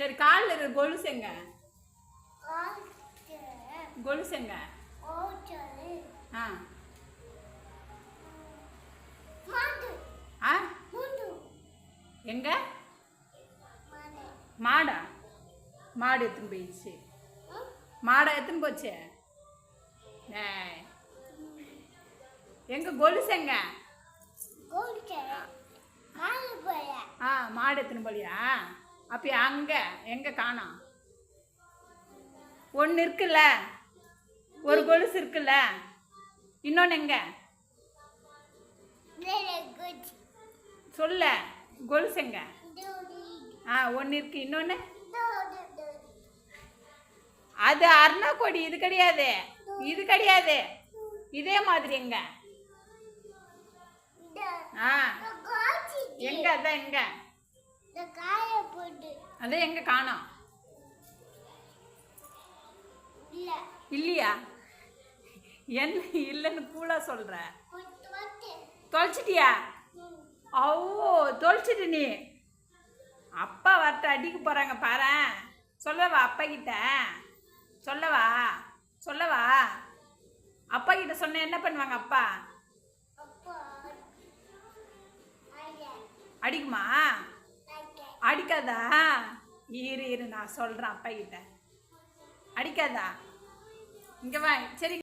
சரி காலில் இருக்கிற கொலுசுங்க காட்டு கொலுசுங்க ஓச்சல். ஆ. மாடு ஆ? எங்க? மாடு. மாடா? எடுத்துன்னு போயிடுச்சு? மாடை எடுத்துன்னு போச்சு. எங்க மாடு போய? ஆ மாடு எடுத்துன்னு போலியா? அப்போ அங்க எங்க காணோம் ஒன்று இருக்குல்ல? ஒரு கொலுசு இருக்குல்ல? இன்னொன்று எங்க? சொல்ல கொலுசுங்க டூடி ஆ ஒன்று இருக்கு. இன்னொன்று அது அருணா கொடி இது கிடையாது. இது கிடையாது. இதே மாதிரி எங்க? ஆ. எங்க? அதான் எங்க? அதான் எங்க காணோம் இல்ல. இல்லையா? என்ன இல்லைன்னு கூலா சொல்ற? ஒட்டு ஒட்டு தொலைச்சிட்டியா. ஓ தொலைச்சிட்டு நீ. அப்பா வரட்ட அடிக்க போறாங்க பாரு. சொல்லவா அப்பா கிட்ட சொல்லவா? சொல்லவா? அப்பா கிட்ட சொன்ன என்ன பண்ணுவாங்க அப்பா? அடிக்குமா? அடிக்காதா? இரு இரு நான் சொல்கிறேன் அப்பா கிட்ட. அடிக்காதா? இங்கே வா சரி